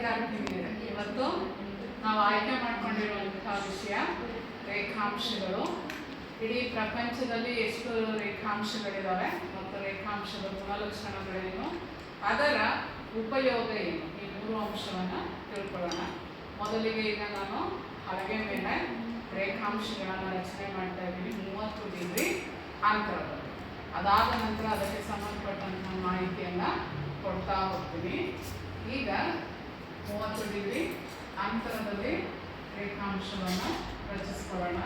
ವಿದ್ಯಾರ್ಥಿನಿಯರೇ ಇವತ್ತು ನಾವು ಆಯ್ಕೆ ಮಾಡಿಕೊಂಡಿರುವಂತಹ ವಿಷಯ ರೇಖಾಂಶಗಳು. ಇಡೀ ಪ್ರಪಂಚದಲ್ಲಿ ಎಷ್ಟು ರೇಖಾಂಶಗಳಿದ್ದಾವೆ ಮತ್ತು ರೇಖಾಂಶದ ಗುಣಲಕ್ಷಣಗಳೇನು, ಅದರ ಉಪಯೋಗ ಏನು? ಈ ಮೂರು ಅಂಶವನ್ನು ತಿಳ್ಕೊಳ್ಳೋಣ. ಮೊದಲಿಗೆ ಈಗ ನಾನು ಹಲಗೆ ಮೇಲೆ ರೇಖಾಂಶಗಳನ್ನು ರಚನೆ ಮಾಡ್ತಾ ಇದ್ದೀನಿ. ಮೂವತ್ತು ಡಿಗ್ರಿ ಅಂತರದಲ್ಲಿ. ಅದಾದ ನಂತರ ಅದಕ್ಕೆ ಸಂಬಂಧಪಟ್ಟಂತಹ ಮಾಹಿತಿಯನ್ನು ಕೊಡ್ತಾ ಹೋಗ್ತೀನಿ. ಈಗ ಮೂವತ್ತು ಡಿಗ್ರಿ ಅಂತರದಲ್ಲಿ ರೇಖಾಂಶವನ್ನು ರಚಿಸ್ಕೊಳ್ಳೋಣ.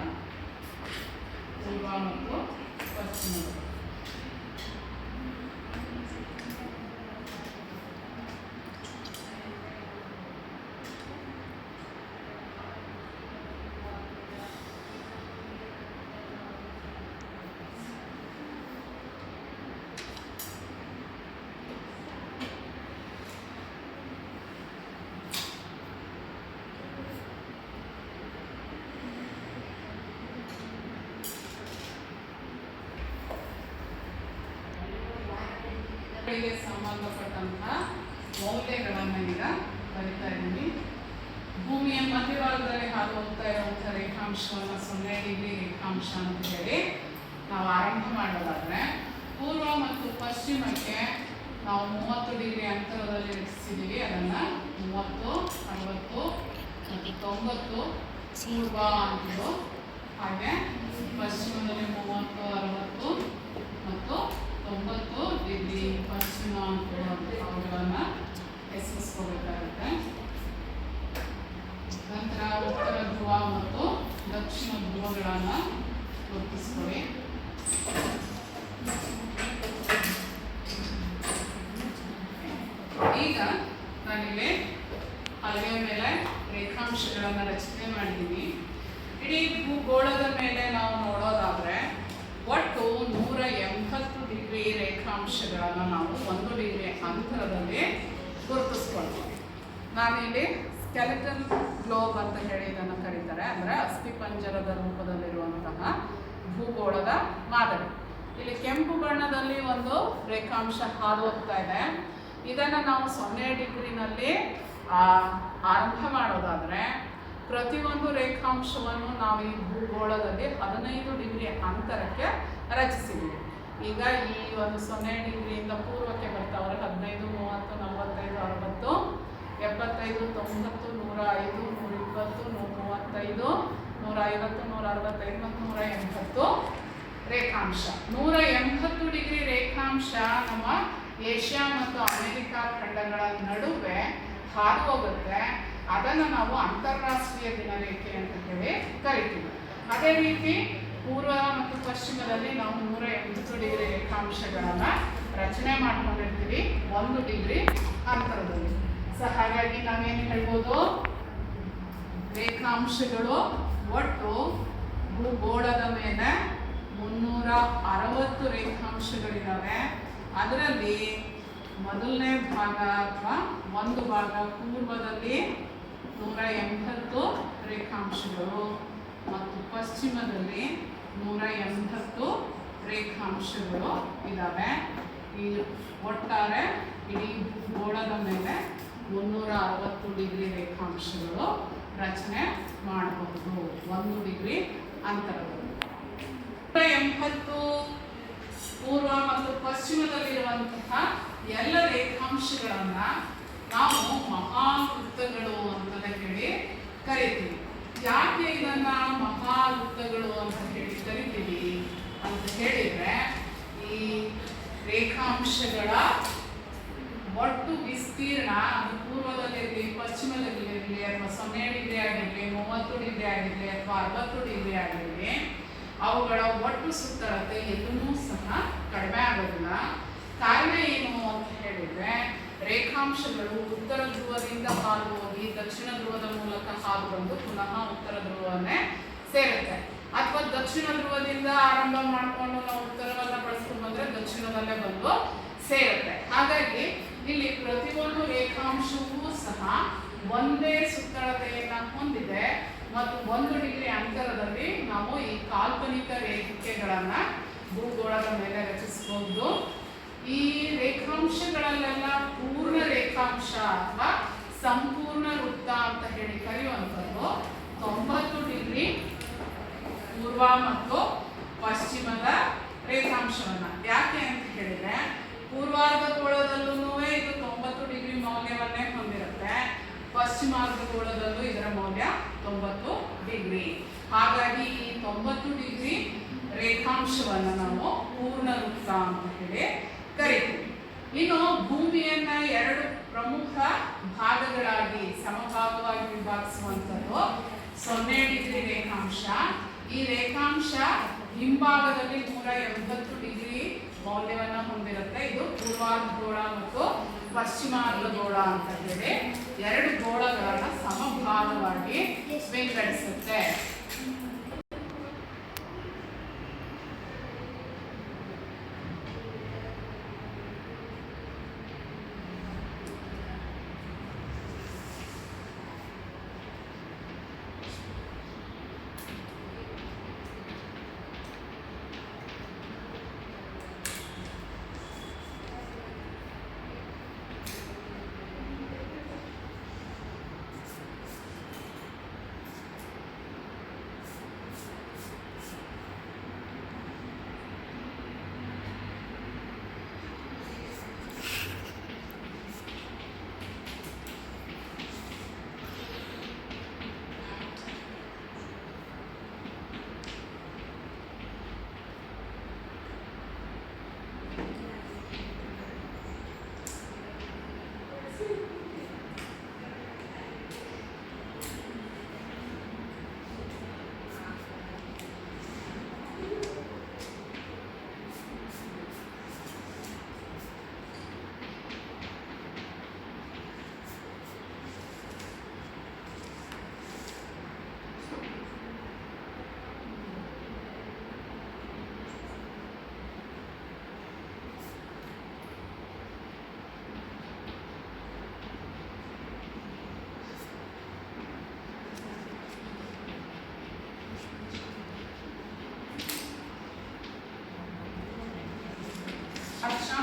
ಪೂರ್ವ ಮತ್ತು ಗಳಿಗೆ ಸಂಬಂಧಪಟ್ಟಂತಹ ಮೌಲ್ಯಗಳನ್ನು ಈಗ ಬರಿತಾ ಇದ್ದೀನಿ ಭೂಮಿಯ ಮಧ್ಯಭಾಗದಲ್ಲಿ ಹಾದು ಹೋಗ್ತಾ ಇರುವಂತಹ ರೇಖಾಂಶವನ್ನು ಸೊನ್ನೆ ಡಿಗ್ರಿ ರೇಖಾಂಶ ಅಂತ ಹೇಳಿ ನಾವು ಆರಂಭ ಮಾಡೋದಾದ್ರೆ ಪೂರ್ವ ಮತ್ತು ಪಶ್ಚಿಮಕ್ಕೆ ನಾವು ಮೂವತ್ತು ಡಿಗ್ರಿ ಅಂತರದಲ್ಲಿ ರಚಿಸಿದ್ದೀವಿ ಅದನ್ನು ಮೂವತ್ತು, ಅರವತ್ತು ಮತ್ತು ತೊಂಬತ್ತು ಪೂರ್ವ ಅಂತಿದ್ದು. ಹಾಗೆ ಪಶ್ಚಿಮದಲ್ಲಿ ಮೂವತ್ತು, ಅರವತ್ತು ಮತ್ತು ತೊಂಬತ್ತು ಡಿಗ್ರಿ ಪಶ್ಚಿಮ ಅಂತ ಅವುಗಳನ್ನು ಹೆಸರಿಸ್ಕೋಬೇಕಾಗುತ್ತೆ ನಂತರ ಉತ್ತರ ಧ್ರುವ ಮತ್ತು ದಕ್ಷಿಣ ಧ್ರುವಗಳನ್ನು ಗುರುತಿಸ್ಕೊಳ್ಳಿ. ಈಗ ನಾನಿಲ್ಲಿ ಹಲಗೆ ಮೇಲೆ ರೇಖಾಂಶಗಳನ್ನು ರಚನೆ ಮಾಡಿದ್ದೀನಿ ಇಡೀ ಭೂಗೋಳದ ಮೇಲೆ ನಾವು ನೋಡೋದಾದ್ರೆ ಒಟ್ಟು ನೂರ ಎಂಬತ್ತು ಡಿಗ್ರಿ ರೇಖಾಂಶಗಳನ್ನು ನಾವು ಒಂದು ಡಿಗ್ರಿ ಅಂತರದಲ್ಲಿ ಗುರುತಿಸ್ಕೊಳ್ತೀವಿ ನಾನಿಲ್ಲಿ ಸ್ಕೆಲೆಟನ್ ಗ್ಲೋಬ್ ಅಂತ ಹೇಳಿ ಇದನ್ನು ಕರೀತಾರೆ. ಅಂದರೆ ಅಸ್ಥಿಪಂಜರದ ರೂಪದಲ್ಲಿರುವಂತಹ ಭೂಗೋಳದ ಮಾದರಿ. ಇಲ್ಲಿ ಕೆಂಪು ಬಣ್ಣದಲ್ಲಿ ಒಂದು ರೇಖಾಂಶ ಹಾದು ಹೋಗ್ತಾ ಇದೆ. ಇದನ್ನು ನಾವು ಸೊನ್ನೆ ಡಿಗ್ರಿನಲ್ಲಿ ಆರಂಭ ಮಾಡೋದಾದರೆ ಪ್ರತಿಯೊಂದು ರೇಖಾಂಶವನ್ನು ನಾವು ಈ ಭೂಗೋಳದಲ್ಲಿ ಹದಿನೈದು ಡಿಗ್ರಿ ಅಂತರಕ್ಕೆ ರಚಿಸಿದ್ದೀವಿ. ಈಗ ಈ ಒಂದು ಸೊನ್ನೆ ಡಿಗ್ರಿಯಿಂದ ಪೂರ್ವಕ್ಕೆ ಬರ್ತಾವ್ರೆ ಹದಿನೈದು, ಮೂವತ್ತು, ನಲವತ್ತೈದು, ಅರವತ್ತು, ಎಪ್ಪತ್ತೈದು, ತೊಂಬತ್ತು, ನೂರ ಐದು, ನೂರ ಇಪ್ಪತ್ತು, ನೂರ ಮೂವತ್ತೈದು, ನೂರ ಐವತ್ತು, ನೂರ ಅರವತ್ತೈದು ಮತ್ತು ನೂರ ಎಂಬತ್ತು ರೇಖಾಂಶ. ನೂರ ಎಂಬತ್ತು ಡಿಗ್ರಿ ರೇಖಾಂಶ ನಮ್ಮ ಏಷ್ಯಾ ಮತ್ತು ಅಮೆರಿಕ ಖಂಡಗಳ ನಡುವೆ ಹಾದು ಹೋಗುತ್ತೆ. ಅದನ್ನು ನಾವು ಅಂತಾರಾಷ್ಟ್ರೀಯ ದಿನರೇಖೆ ಅಂತ ಹೇಳಿ ಕರಿತೀವಿ. ಅದೇ ರೀತಿ ಪೂರ್ವ ಮತ್ತು ಪಶ್ಚಿಮದಲ್ಲಿ ನಾವು ನೂರ ಎಂಬತ್ತು ಡಿಗ್ರಿ ರೇಖಾಂಶಗಳನ್ನು ರಚನೆ ಮಾಡ್ಕೊಂಡಿರ್ತೀವಿ. ಒಂದು ಡಿಗ್ರಿ ಅಂತರದಲ್ಲಿ. ಸೊ ಹಾಗಾಗಿ ನಾವೇನು ಹೇಳ್ಬೋದು? ರೇಖಾಂಶಗಳು ಒಟ್ಟು ಭೂಗೋಳದ ಮೇಲೆ ಮುನ್ನೂರ ಅರವತ್ತು ರೇಖಾಂಶಗಳಿದ್ದಾವೆ ಅದರಲ್ಲಿ ಮೊದಲನೇ ಭಾಗ ಅಥವಾ ಒಂದು ಭಾಗ ಪೂರ್ವದಲ್ಲಿ ನೂರ ಎಂಬತ್ತು ರೇಖಾಂಶಗಳು ಮತ್ತು ಪಶ್ಚಿಮದಲ್ಲಿ ನೂರ ಎಂಬತ್ತು ರೇಖಾಂಶಗಳು ಇದ್ದಾವೆ ಈ ಒಟ್ಟಾರೆ ಇಡೀ ಗೋಳದ ಮೇಲೆ ಮುನ್ನೂರ ಅರವತ್ತು ಡಿಗ್ರಿ ರೇಖಾಂಶಗಳು ರಚನೆ ಮಾಡಬಹುದು. ಒಂದು ಡಿಗ್ರಿ ಅಂತರದಲ್ಲಿ. ನೂರ ಎಂಬತ್ತು ಪೂರ್ವ ಮತ್ತು ಪಶ್ಚಿಮದಲ್ಲಿರುವಂತಹ ಎಲ್ಲ ರೇಖಾಂಶಗಳನ್ನ ನಾವು ಮಹಾವೃತ್ತಗಳು ಅಂತ ಹೇಳಿ ಕರಿತೀವಿ. ಯಾಕೆ ಇದನ್ನ ಮಹಾವೃತ್ತಗಳು ಅಂತ ಹೇಳಿ ಕರಿತೀವಿ ಅಂತ ಹೇಳಿದ್ರೆ, ಈ ರೇಖಾಂಶಗಳ ಒಟ್ಟು ವಿಸ್ತೀರ್ಣ ಅದು ಪೂರ್ವದಲ್ಲಿರಲಿ ಪಶ್ಚಿಮದಲ್ಲಿರಲಿ ಅಥವಾ ಸೊನ್ನೆ ಡಿಗ್ರಿ ಆಗಿರಲಿ, ಮೂವತ್ತು ಡಿಗ್ರಿ ಆಗಿರಲಿ, ಅಥವಾ ಅರವತ್ತು ಡಿಗ್ರಿ ಆಗಿರಲಿ, ಅವುಗಳ ಒಟ್ಟು ಸುತ್ತಳತೆ ಎಲ್ಲೂ ಸಹ ಕಡಿಮೆ ಆಗೋದಿಲ್ಲ. ಕಾರಣ ಏನು ಅಂತ ಹೇಳಿದ್ರೆ ರೇಖಾಂಶಗಳು ಉತ್ತರ ಧ್ರುವದಿಂದ ಹಾದು ಹೋಗಿ ದಕ್ಷಿಣ ಧ್ರುವದ ಮೂಲಕ ಹಾದು ಬಂದು ಪುನಃ ಉತ್ತರ ಧ್ರುವನ್ನೇ ಸೇರುತ್ತೆ. ಅಥವಾ ದಕ್ಷಿಣ ಧ್ರುವದಿಂದ ಆರಂಭ ಮಾಡಿಕೊಂಡು ನಾವು ಉತ್ತರವನ್ನ ಬಳಸ್ಕೊಂಡು ಬಂದ್ರೆ ದಕ್ಷಿಣದಲ್ಲೇ ಬಂದು ಸೇರುತ್ತೆ. ಹಾಗಾಗಿ ಇಲ್ಲಿ ಪ್ರತಿಯೊಂದು ರೇಖಾಂಶವೂ ಸಹ ಒಂದೇ ಸುತ್ತಳತೆಯನ್ನ ಹೊಂದಿದೆ ಮತ್ತು ಒಂದು ಡಿಗ್ರಿ ಅಂತರದಲ್ಲಿ ನಾವು ಈ ಕಾಲ್ಪನಿಕ ರೇಖೆಗಳನ್ನ ಭೂಗೋಳದ ಮೇಲೆ ರಚಿಸಬಹುದು. ಈ ರೇಖಾಂಶಗಳಲ್ಲೆಲ್ಲ ಅಥವಾ ಸಂಪೂರ್ಣ ವೃತ್ತ ಅಂತ ಹೇಳಿ ಕರೆಯುವಂಥದ್ದು. ತೊಂಬತ್ತು ಡಿಗ್ರಿ ಪೂರ್ವ ಮತ್ತು ಪಶ್ಚಿಮದ ರೇಖಾಂಶವನ್ನು. ಯಾಕೆ ಅಂತ ಹೇಳಿದ್ರೆ ಪೂರ್ವಾರ್ಧ ಗೋಳದಲ್ಲೂ ಇದು ತೊಂಬತ್ತು ಡಿಗ್ರಿ ಮೌಲ್ಯವನ್ನೇ ಹೊಂದಿರುತ್ತೆ. ಪಶ್ಚಿಮಾರ್ಧ ಗೋಳದಲ್ಲೂ ಇದರ ಮೌಲ್ಯ ತೊಂಬತ್ತು ಡಿಗ್ರಿ ಹಾಗಾಗಿ ಈ ತೊಂಬತ್ತು ಡಿಗ್ರಿ ರೇಖಾಂಶವನ್ನು ನಾವು ಪೂರ್ಣ ವೃತ್ತ ಅಂತ ಹೇಳಿ ಕರಿತೀವಿ. ಇನ್ನು ಭೂಮಿಯ ರೇಖಾಂಶ ಈ ರೇಖಾಂಶ ಹಿಂಭಾಗದಲ್ಲಿ ನೂರ ಎಂಬತ್ತು ಡಿಗ್ರಿ ಮೌಲ್ಯವನ್ನು ಹೊಂದಿರುತ್ತೆ. ಇದು ಪೂರ್ವಾರ್ಧಗೋಳ ಮತ್ತು ಪಶ್ಚಿಮಾರ್ಧಗೋಳ ಅಂತ ಹೇಳಿ ಎರಡು ಗೋಳಗಳನ್ನು ಸಮಭಾಗವಾಗಿ ವಿಂಗಡಿಸುತ್ತೆ.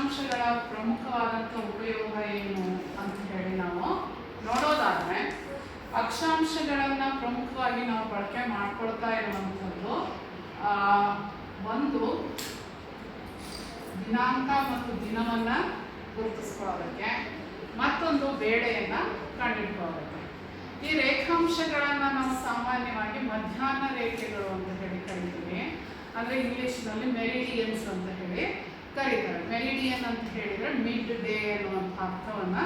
ಅಕ್ಷಾಂಶಗಳ ಪ್ರಮುಖವಾದಂಥ ಉಪಯೋಗ ಏನು ಅಂತ ಹೇಳಿ ನಾವು ನೋಡೋದಾದರೆ, ಅಕ್ಷಾಂಶಗಳನ್ನು ಪ್ರಮುಖವಾಗಿ ನಾವು ಬಳಕೆ ಮಾಡ್ಕೊಳ್ತಾ ಇರುವಂಥದ್ದು ಒಂದು ದಿನಾಂಕ ಮತ್ತು ದಿನವನ್ನು ಗುರುತಿಸ್ಕೊಳ್ಳೋದಕ್ಕೆ, ಮತ್ತೊಂದು ಬೇಳೆಯನ್ನು ಕಂಡುಹಿಡ್ಕೊಳ್ಳೋದಕ್ಕೆ ಈ ರೇಖಾಂಶಗಳನ್ನು ನಾವು ಸಾಮಾನ್ಯವಾಗಿ ಮಧ್ಯಾಹ್ನ ರೇಖೆಗಳು ಅಂತ ಹೇಳಿ ಕರಿತೀವಿ. ಅಂದರೆ ಇಂಗ್ಲೀಷ್ನಲ್ಲಿ ಮೆರಿಡಿಯನ್ಸ್ ಅಂತ ಹೇಳಿ. ಕರೀತಾರೆ. ಮೆರಿಡಿಯನ್ ಅಂತ ಹೇಳಿದ್ರೆ ಮಿಡ್ ಡೇ ಅನ್ನುವಂಥ ಅರ್ಥವನ್ನ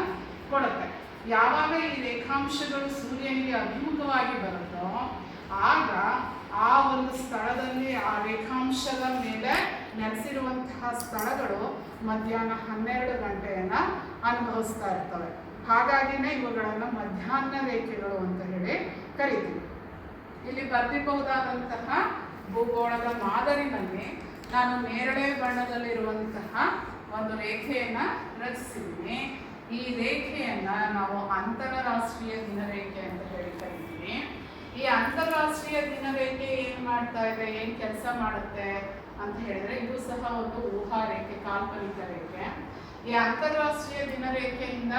ಕೊಡುತ್ತೆ. ಯಾವಾಗ ಈ ರೇಖಾಂಶಗಳು ಸೂರ್ಯನಿಗೆ ಅಭಿಮುಖವಾಗಿ ಬರುತ್ತೋ, ಆಗ ಆ ಒಂದು ಸ್ಥಳದಲ್ಲಿ ಆ ರೇಖಾಂಶದ ಮೇಲೆ ನೆಲೆಸಿರುವಂತಹ ಸ್ಥಳಗಳು ಮಧ್ಯಾಹ್ನ ಹನ್ನೆರಡು ಗಂಟೆಯನ್ನ ಅನುಭವಿಸ್ತಾ ಇರ್ತವೆ. ಹಾಗಾಗಿನೇ ಇವುಗಳನ್ನು ಮಧ್ಯಾಹ್ನ ರೇಖೆಗಳು ಅಂತ ಹೇಳಿ ಕರಿತೀವಿ. ಇಲ್ಲಿ ಬರ್ದಿಬಹುದಾದಂತಹ ಭೂಗೋಳದ ಮಾದರಿನಲ್ಲಿ ನಾನು ನೇರಳೆ ಬಣ್ಣದಲ್ಲಿರುವಂತಹ ಒಂದು ರೇಖೆಯನ್ನು ರಚಿಸಿದ್ದೀನಿ. ಈ ರೇಖೆಯನ್ನು ನಾವು ಅಂತಾರಾಷ್ಟ್ರೀಯ ದಿನರೇಖೆ ಅಂತ ಹೇಳ್ತಾ ಇದ್ದೀನಿ. ಈ ಅಂತಾರಾಷ್ಟ್ರೀಯ ದಿನರೇಖೆ ಏನು ಮಾಡ್ತಾ ಇದೆ? ಏನು ಕೆಲಸ ಮಾಡುತ್ತೆ ಅಂತ ಹೇಳಿದ್ರೆ ಇದು ಸಹ ಒಂದು ಊಹಾ ರೇಖೆ ಕಾಲ್ಪನಿಕ ರೇಖೆ. ಈ ಅಂತಾರಾಷ್ಟ್ರೀಯ ದಿನರೇಖೆಯಿಂದ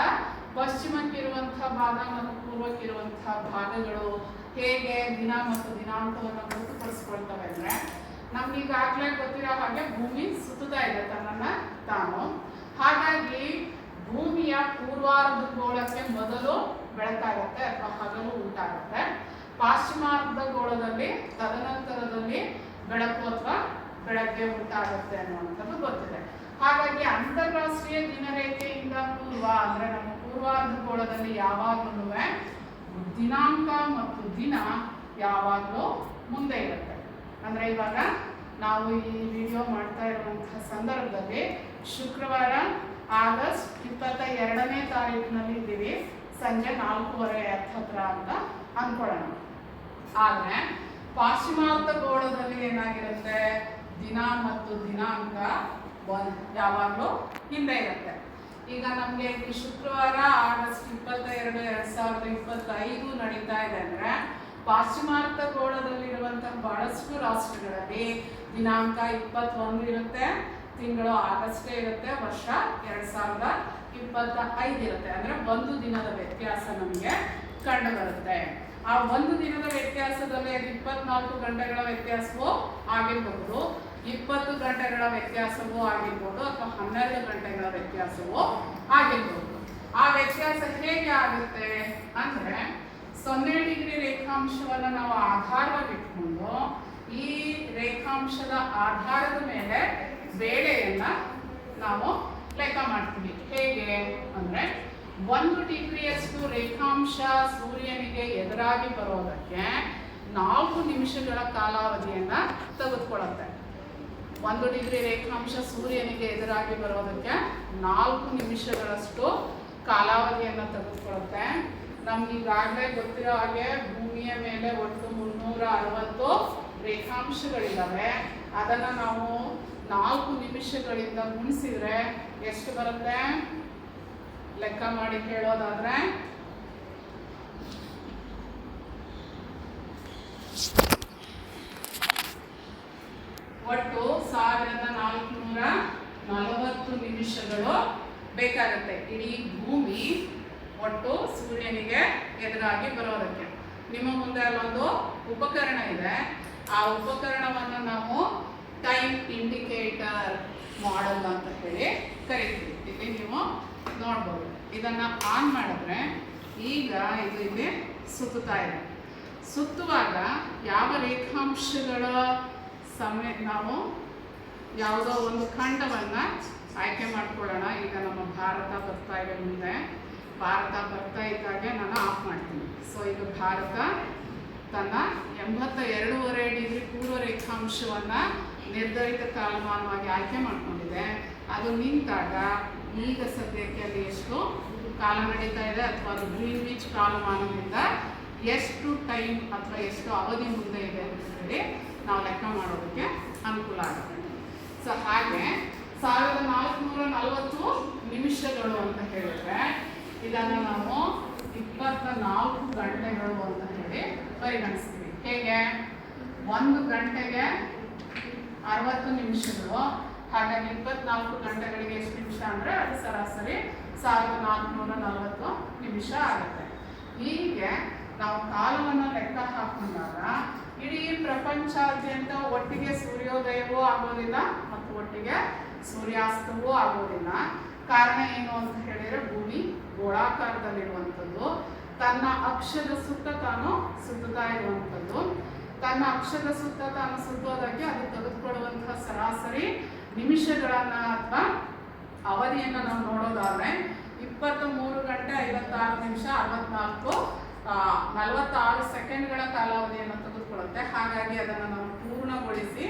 ಪಶ್ಚಿಮಕ್ಕಿರುವಂತಹ ಭಾಗ ಮತ್ತು ಪೂರ್ವಕ್ಕಿರುವಂತಹ ಭಾಗಗಳು ಹೇಗೆ ದಿನ ಮತ್ತು ದಿನಾಂಕವನ್ನು ಗುರುತುಪಡಿಸ್ಕೊಳ್ತವೆ ಅಂದ್ರೆ ನಮ್ಗೆ ಈಗಾಗಲೇ ಗೊತ್ತಿರೋ ಹಾಗೆ ಭೂಮಿ ಸುತ್ತುತ್ತಾ ಇದೆ ತನ್ನನ್ನ ತಾನು. ಹಾಗಾಗಿ ಭೂಮಿಯ ಪೂರ್ವಾರ್ಧ ಗೋಳಕ್ಕೆ ಮೊದಲು ಬೆಳಕಾಗತ್ತೆ ಅಥವಾ ಹಗಲು ಉಂಟಾಗುತ್ತೆ. ಪಾಶ್ಚಿಮಾರ್ಧ ಗೋಳದಲ್ಲಿ, ತದನಂತರದಲ್ಲಿ ಬೆಳಕು ಅಥವಾ ಬೆಳಗ್ಗೆ ಉಂಟಾಗುತ್ತೆ ಅನ್ನುವಂಥದ್ದು ಗೊತ್ತಿದೆ. ಹಾಗಾಗಿ ಅಂತಾರಾಷ್ಟ್ರೀಯ ದಿನರೇಖೆಯಿಂದ ಪೂರ್ವ ಅಂದ್ರೆ ನಮ್ಮ ಪೂರ್ವಾರ್ಧಗೋಳದಲ್ಲಿ ಯಾವಾಗಲೂ ದಿನಾಂಕ ಮತ್ತು ದಿನ ಯಾವಾಗಲೂ ಮುಂದೆ ಇರುತ್ತೆ. ಅಂದ್ರೆ ಇವಾಗ ನಾವು ಈ ವಿಡಿಯೋ ಮಾಡ್ತಾ ಇರುವಂತಹ ಸಂದರ್ಭದಲ್ಲಿ ಶುಕ್ರವಾರ ಆಗಸ್ಟ್ ಇಪ್ಪತ್ತ ಎರಡನೇ ತಾರೀಕಿನಲ್ಲಿ ಇದ್ದೀವಿ. ಸಂಜೆ ನಾಲ್ಕೂವರೆ ಹತ್ರ ಅಂತ ಅನ್ಕೊಳ್ಳೋಣ. ಆದ್ರೆ ಪಾಶ್ಚಿಮಾತ್ಯ ಗೋಳದಲ್ಲಿ ಏನಾಗಿರುತ್ತೆ? ದಿನ ಮತ್ತು ದಿನಾಂಕ ಯಾವಾಗಲೂ ಹಿಂದೆ ಇರುತ್ತೆ. ಈಗ ನಮಗೆ ಶುಕ್ರವಾರ ಆಗಸ್ಟ್ ಇಪ್ಪತ್ತ ಎರಡು ಎರಡು ಸಾವಿರದ ಇಪ್ಪತ್ತೈದು ನಡೀತಾ ಇದೆ ಅಂದ್ರೆ ಪಾಶ್ಚಿಮಾರ್ಥ ಗೋಳದಲ್ಲಿರುವಂತಹ ಬಹಳಷ್ಟು ರಾಷ್ಟ್ರಗಳಲ್ಲಿ ದಿನಾಂಕ ಇಪ್ಪತ್ತೊಂದು ಇರುತ್ತೆ, ತಿಂಗಳು ಆಗಸ್ಟೇ ಇರುತ್ತೆ, ವರ್ಷ ಎರಡ್ ಸಾವಿರದ ಇಪ್ಪತ್ತ ಐದು ಇರುತ್ತೆ. ಅಂದ್ರೆ ಒಂದು ದಿನದ ವ್ಯತ್ಯಾಸ ನಮಗೆ ಕಂಡು ಬರುತ್ತೆ. ಆ ಒಂದು ದಿನದ ವ್ಯತ್ಯಾಸದಲ್ಲಿ ಅದು ಇಪ್ಪತ್ನಾಲ್ಕು ಗಂಟೆಗಳ ವ್ಯತ್ಯಾಸವೂ ಆಗಿರಬಹುದು, ಇಪ್ಪತ್ತು ಗಂಟೆಗಳ ವ್ಯತ್ಯಾಸವೂ ಆಗಿರ್ಬೋದು ಅಥವಾ ಹನ್ನೆರಡು ಗಂಟೆಗಳ ವ್ಯತ್ಯಾಸವೂ ಆಗಿರ್ಬೋದು ಆ ವ್ಯತ್ಯಾಸ ಹೇಗೆ ಆಗುತ್ತೆ ಅಂದ್ರೆ ಸೊನ್ನೆ ಡಿಗ್ರಿ ರೇಖಾಂಶವನ್ನು ನಾವು ಆಧಾರವಾಗಿ ಇಟ್ಕೊಂಡು ಈ ರೇಖಾಂಶದ ಆಧಾರದ ಮೇಲೆ ಬೇಳೆಯನ್ನ ನಾವು ಲೆಕ್ಕ ಮಾಡ್ತೀವಿ. ಹೇಗೆ ಅಂದ್ರೆ ಒಂದು ಡಿಗ್ರಿಯಷ್ಟು ರೇಖಾಂಶ ಸೂರ್ಯನಿಗೆ ಎದುರಾಗಿ ಬರೋದಕ್ಕೆ ನಾಲ್ಕು ನಿಮಿಷಗಳ ಕಾಲಾವಧಿಯನ್ನ ತೆಗೆದುಕೊಳ್ಳುತ್ತೆ. ಒಂದು ಡಿಗ್ರಿ ರೇಖಾಂಶ ಸೂರ್ಯನಿಗೆ ಎದುರಾಗಿ ಬರೋದಕ್ಕೆ ನಾಲ್ಕು ನಿಮಿಷಗಳಷ್ಟು ಕಾಲಾವಧಿಯನ್ನು ತೆಗೆದುಕೊಳ್ಳುತ್ತೆ. ನಮ್ಗೆ ಈಗಾಗಲೇ ಗೊತ್ತಿರೋ ಹಾಗೆ ಭೂಮಿಯ ಮೇಲೆ ಒಟ್ಟು ಮುನ್ನೂರ ಅರವತ್ತು ರೇಖಾಂಶಗಳಿದ್ದಾವೆ ಅದನ್ನು ನಾವು ನಾಲ್ಕು ನಿಮಿಷಗಳಿಂದ ಗುಣಿಸಿದ್ರೆ ಎಷ್ಟು ಬರುತ್ತೆ? ಲೆಕ್ಕ ಮಾಡಿ ಕೇಳೋದಾದ್ರೆ ಒಟ್ಟು ಸಾವಿರದ ನಾಲ್ಕುನೂರ ನಲವತ್ತು ನಿಮಿಷಗಳು ಬೇಕಾಗುತ್ತೆ. ಇಡೀ ಭೂಮಿ ಒಟ್ಟು ಸೂರ್ಯನಿಗೆ ಎದುರಾಗಿ ಬರೋದಕ್ಕೆ. ನಿಮ್ಮ ಮುಂದೆ ಅಲ್ಲೊಂದು ಉಪಕರಣ ಇದೆ. ಆ ಉಪಕರಣವನ್ನು ನಾವು ಟೈಮ್ ಇಂಡಿಕೇಟರ್ ಮಾಡಲ್ ಅಂತ ಹೇಳಿ ಕರಿತೀವಿ. ಇಲ್ಲಿ ನೀವು ನೋಡ್ಬೋದು. ಇದನ್ನು ಆನ್ ಮಾಡಿದ್ರೆ ಈಗ ಇದು ಇಲ್ಲಿ ಸುತ್ತುತ್ತಾ ಇದೆ. ಸುತ್ತುವಾಗ ಯಾವ ರೇಖಾಂಶಗಳ ಸಮಯ ನಾವು ಯಾವುದೋ ಒಂದು ಖಂಡವನ್ನು ಆಯ್ಕೆ ಮಾಡ್ಕೊಳ್ಳೋಣ. ಈಗ ನಮ್ಮ ಭಾರತ ಬರ್ತಾ ಇದೆ ಮುಂದೆ. ಭಾರತ ಬರ್ತಾ ಇದ್ದಾಗೆ ನಾನು ಆಫ್ ಮಾಡ್ತೀನಿ. ಸೊ ಇದು ಭಾರತ ತನ್ನ ಎಂಬತ್ತ ಎರಡೂವರೆ ಡಿಗ್ರಿ ಪೂರ್ವ ರೇಖಾಂಶವನ್ನು ನಿರ್ಧರಿತ ಕಾಲಮಾನವಾಗಿ ಆಯ್ಕೆ ಮಾಡಿಕೊಂಡಿದೆ. ಅದು ನಿಂತಾಗ ಈಗ ಸದ್ಯಕ್ಕೆ ಅಲ್ಲಿ ಎಷ್ಟು ಕಾಲ ನಡೀತಾ ಇದೆ ಅಥವಾ ಅದು ಗ್ರೀನ್ ಬೀಚ್ ಕಾಲಮಾನದಿಂದ ಎಷ್ಟು ಟೈಮ್ ಅಥವಾ ಎಷ್ಟು ಅವಧಿ ಮುಂದೆ ಇದೆ ಅಂತ ಹೇಳಿ ನಾವು ಲೆಕ್ಕ ಮಾಡೋದಕ್ಕೆ ಅನುಕೂಲ ಆಗುತ್ತೆ. ಸೊ ಹಾಗೆ ಸಾವಿರದ ನಾಲ್ಕುನೂರ ನಲವತ್ತು ನಿಮಿಷಗಳು ಅಂತ ಹೇಳಿದ್ರೆ ಇದನ್ನು ನಾವು ಇಪ್ಪತ್ತ ನಾಲ್ಕು ಗಂಟೆಗಳು ಅಂತ ಹೇಳಿ ಪರಿಗಣಿಸ್ತೀವಿ. ಹೇಗೆ? ಒಂದು ಗಂಟೆಗೆ ಅರವತ್ತು ನಿಮಿಷಗಳು. ಹಾಗಾಗಿ ಇಪ್ಪತ್ನಾಲ್ಕು ಗಂಟೆಗಳಿಗೆ ಎಷ್ಟು ನಿಮಿಷ ಅಂದರೆ ಅದು ಸರಾಸರಿ ಸಾವಿರದ ನಾಲ್ಕುನೂರ ನಲವತ್ತು ನಿಮಿಷ ಆಗುತ್ತೆ. ಹೀಗೆ ನಾವು ಕಾಲವನ್ನು ಲೆಕ್ಕ ಹಾಕೊಂಡಾಗ ಇಡೀ ಪ್ರಪಂಚಾದ್ಯಂತ ಒಟ್ಟಿಗೆ ಸೂರ್ಯೋದಯವೂ ಆಗೋದಿಲ್ಲ ಮತ್ತು ಒಟ್ಟಿಗೆ ಸೂರ್ಯಾಸ್ತವೂ ಆಗೋದಿಲ್ಲ. ಕಾರಣ ಏನು ಅಂತ ಹೇಳಿದ್ರೆ ಭೂಮಿ ಗೋಳಾಕಾರದಲ್ಲಿರುವಂಥದ್ದು. ತನ್ನ ಅಕ್ಷದ ಸುತ್ತ ತಾನು ಸುತ್ತುತ್ತಾ ಇರುವಂಥದ್ದು. ತನ್ನ ಅಕ್ಷದ ಸುತ್ತ ತಾನು ಸುತ್ತೋದಕ್ಕೆ ಅದು ತೆಗೆದುಕೊಳ್ಳುವಂತಹ ಸರಾಸರಿ ನಿಮಿಷಗಳನ್ನ ಅಥವಾ ಅವಧಿಯನ್ನು ನಾವು ನೋಡೋದಾದ್ರೆ ಇಪ್ಪತ್ತ ಮೂರು ಗಂಟೆ ಐವತ್ತಾರು ನಿಮಿಷ ಅರವತ್ನಾಲ್ಕು ನಲವತ್ತಾರು ಸೆಕೆಂಡ್ಗಳ ಕಾಲಾವಧಿಯನ್ನು ತೆಗೆದುಕೊಳ್ಳುತ್ತೆ. ಹಾಗಾಗಿ ಅದನ್ನು ನಾವು ಪೂರ್ಣಗೊಳಿಸಿ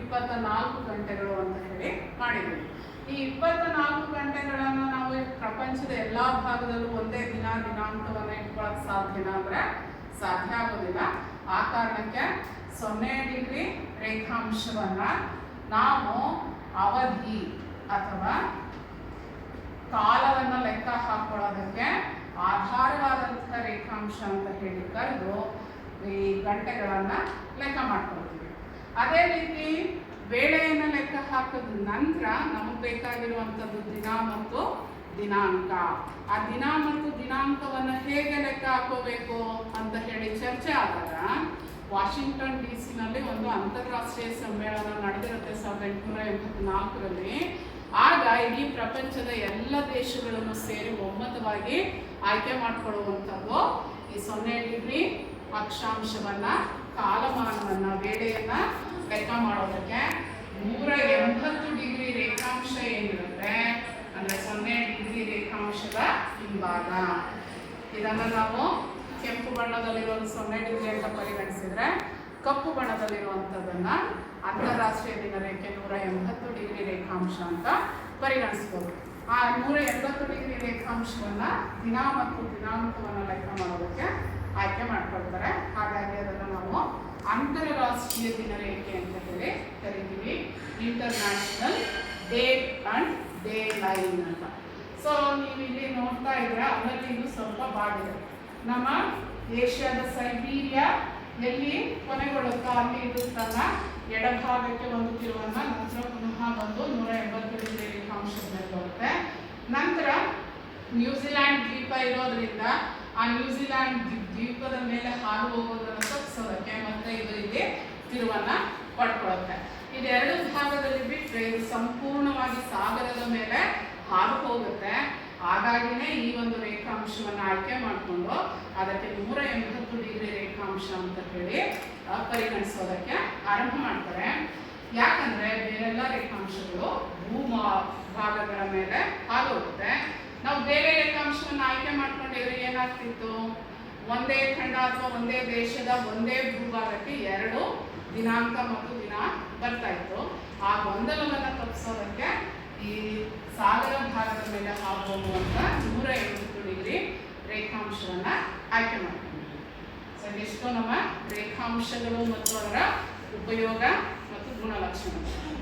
ಇಪ್ಪತ್ತ ನಾಲ್ಕು ಗಂಟೆಗಳು ಅಂತ ಹೇಳಿ ಮಾಡಿದ್ದೀವಿ. ಈ ಇಪ್ಪತ್ತ ನಾಲ್ಕು ಗಂಟೆಗಳನ್ನು ನಾವು ಪ್ರಪಂಚದ ಎಲ್ಲ ಭಾಗದಲ್ಲೂ ಒಂದೇ ದಿನ ದಿನಾಂಕವನ್ನು ಇಟ್ಕೊಳ್ಳೋಕೆ ಸಾಧ್ಯನ ಅಂದರೆ ಸಾಧ್ಯ ಆಗೋದಿಲ್ಲ. ಆ ಕಾರಣಕ್ಕೆ ಸೊನ್ನೆ ಡಿಗ್ರಿ ರೇಖಾಂಶವನ್ನ ನಾವು ಅವಧಿ ಅಥವಾ ಕಾಲವನ್ನು ಲೆಕ್ಕ ಹಾಕೊಳ್ಳೋದಕ್ಕೆ ಆಧಾರವಾದಂತಹ ರೇಖಾಂಶ ಅಂತ ಹೇಳಿ ಕರೆದು ಈ ಗಂಟೆಗಳನ್ನು ಲೆಕ್ಕ ಮಾಡ್ಕೊಳ್ತೀವಿ. ಅದೇ ರೀತಿ ವೇಳೆಯನ್ನು ಲೆಕ್ಕ ಹಾಕಿದ ನಂತರ ನಮಗೆ ಬೇಕಾಗಿರುವಂಥದ್ದು ದಿನ ಮತ್ತು ದಿನಾಂಕ. ಆ ದಿನ ಮತ್ತು ದಿನಾಂಕವನ್ನು ಹೇಗೆ ಲೆಕ್ಕ ಹಾಕೋಬೇಕು ಅಂತ ಹೇಳಿ ಚರ್ಚೆ ಆದಾಗ ವಾಷಿಂಗ್ಟನ್ ಡಿ ಸಿನಲ್ಲಿ ಒಂದು ಅಂತಾರಾಷ್ಟ್ರೀಯ ಸಮ್ಮೇಳನ ನಡೆದಿರುತ್ತೆ ಸಾವಿರದ ಎಂಟುನೂರ ಎಂಬತ್ನಾಲ್ಕರಲ್ಲಿ. ಆಗ ಇಡೀ ಪ್ರಪಂಚದ ಎಲ್ಲ ದೇಶಗಳನ್ನು ಸೇರಿ ಒಮ್ಮತವಾಗಿ ಆಯ್ಕೆ ಮಾಡಿಕೊಳ್ಳುವಂಥದ್ದು ಈ ಸೊನ್ನೆ ಡಿಗ್ರಿ ಅಕ್ಷಾಂಶವನ್ನ, ಕಾಲಮಾನವನ್ನ ವೇಳೆಯನ್ನ ಲೆಕ್ಕ ಮಾಡೋದಕ್ಕೆ ನೂರ ಎಂಬತ್ತು ಡಿಗ್ರಿ ರೇಖಾಂಶ ಏನಿರುತ್ತೆ? ಅಂದ್ರೆ ಸೊನ್ನೆ ಡಿಗ್ರಿ ರೇಖಾಂಶದ ಹಿಂಭಾಗ. ಇದನ್ನು ನಾವು ಕೆಂಪು ಬಣ್ಣದಲ್ಲಿರೋ ಸೊನ್ನೆ ಡಿಗ್ರಿ ಅಂತ ಪರಿಗಣಿಸಿದ್ರೆ ಕಪ್ಪು ಬಣ್ಣದಲ್ಲಿರುವಂಥದ್ದನ್ನ ಅಂತಾರಾಷ್ಟ್ರೀಯ ದಿನ ರೇಖೆ ನೂರ ಎಂಬತ್ತು ಡಿಗ್ರಿ ರೇಖಾಂಶ ಅಂತ ಪರಿಗಣಿಸ್ಬೋದು. ಆ ನೂರ ಎಂಬತ್ತು ಡಿಗ್ರಿ ರೇಖಾಂಶವನ್ನ ದಿನ ಮತ್ತು ದಿನಾಂಕವನ್ನು ಲೆಕ್ಕ ಮಾಡೋದಕ್ಕೆ ಆಯ್ಕೆ ಮಾಡ್ಕೊಳ್ತಾರೆ. ಹಾಗಾಗಿ ಅದನ್ನು ನಾವು ಅಂತಾರಾಷ್ಟ್ರೀಯ ದಿನ ರೇಖೆ ಅಂತ ಹೇಳಿ ಕರಿತೀವಿ. International day and day line ಅಂತ. ಸೊ ನೀವು ಇಲ್ಲಿ ನೋಡ್ತಾ ಇದ್ರೆ ಅದರಲ್ಲಿ ಇನ್ನು ಸ್ವಲ್ಪ ಬಾಡಿದೆ. ನಮ್ಮ ಏಷ್ಯಾದ ಸೈಬೀರಿಯಾ ಎಲ್ಲಿ ಕೊನೆಗೊಳ್ಳುತ್ತಾ? ಅಲ್ಲಿ ಇದು ತನ್ನ ಎಡಭಾಗಕ್ಕೆ ಒಂದು ತಿರುವನ್ನ ನಂತರ ಪುನಃ ಬಂದು ನೂರ ಎಂಬತ್ತು ಡಿಗ್ರಿ ಅಂಶದಲ್ಲಿ ಬರುತ್ತೆ. ನಂತರ ನ್ಯೂಜಿಲ್ಯಾಂಡ್ ದ್ವೀಪ ಇರೋದ್ರಿಂದ ಆ ನ್ಯೂಜಿಲ್ಯಾಂಡ್ ದ್ವೀಪದ ಮೇಲೆ ಹಾದು ಹೋಗೋದನ್ನು ತಪ್ಪಿಸೋದಕ್ಕೆ ಮತ್ತೆ ಇದು ಇಲ್ಲಿ ತಿರುವನ್ನ ಪಡ್ಕೊಳ್ಳುತ್ತೆ ಇದೆರಡು ಭಾಗದಲ್ಲಿ ಬಿಟ್ಟರೆ ಇದು ಸಂಪೂರ್ಣವಾಗಿ ಸಾಗರದ ಮೇಲೆ ಹಾದು ಹೋಗುತ್ತೆ. ಹಾಗಾಗಿನೇ ಈ ಒಂದು ರೇಖಾಂಶವನ್ನು ಆಯ್ಕೆ ಮಾಡಿಕೊಂಡು ಅದಕ್ಕೆ ನೂರ ಎಂಬತ್ತು ಡಿಗ್ರಿ ರೇಖಾಂಶ ಅಂತ ಹೇಳಿ ಪರಿಗಣಿಸೋದಕ್ಕೆ ಆರಂಭ ಮಾಡ್ತಾರೆ. ಯಾಕಂದ್ರೆ ಬೇರೆಲ್ಲ ರೇಖಾಂಶಗಳು ಭೂಮ ಭಾಗಗಳ ಮೇಲೆ ಹಾದು ಹೋಗುತ್ತೆ. ನಾವು ಬೇರೆ ರೇಖಾಂಶವನ್ನು ಆಯ್ಕೆ ಮಾಡ್ಕೊಂಡಿದ್ರೆ ಏನಾಗ್ತಿತ್ತು? ಒಂದೇ ಖಂಡ ಅಥವಾ ಒಂದೇ ದೇಶದ ಒಂದೇ ಭೂಭಾಗಕ್ಕೆ ಎರಡು ದಿನಾಂಕ ಮತ್ತು ದಿನ ಬರ್ತಾ ಇತ್ತು. ಆ ಗೊಂದಲವನ್ನು ತಪ್ಪಿಸೋದಕ್ಕೆ ಈ ಸಾಗರ ಭಾಗದ ಮೇಲೆ ಹಾದು ಅಂತ ನೂರ ಎಂಬತ್ತು ಡಿಗ್ರಿ ರೇಖಾಂಶವನ್ನು ಆಯ್ಕೆ ಮಾಡ್ಕೊಂಡಿದ್ವಿ. ಸೊ ಇದಿಷ್ಟು ನಮ್ಮ ರೇಖಾಂಶಗಳು ಮತ್ತು ಅದರ ಉಪಯೋಗ ಮತ್ತು ಗುಣಲಕ್ಷಣಗಳು.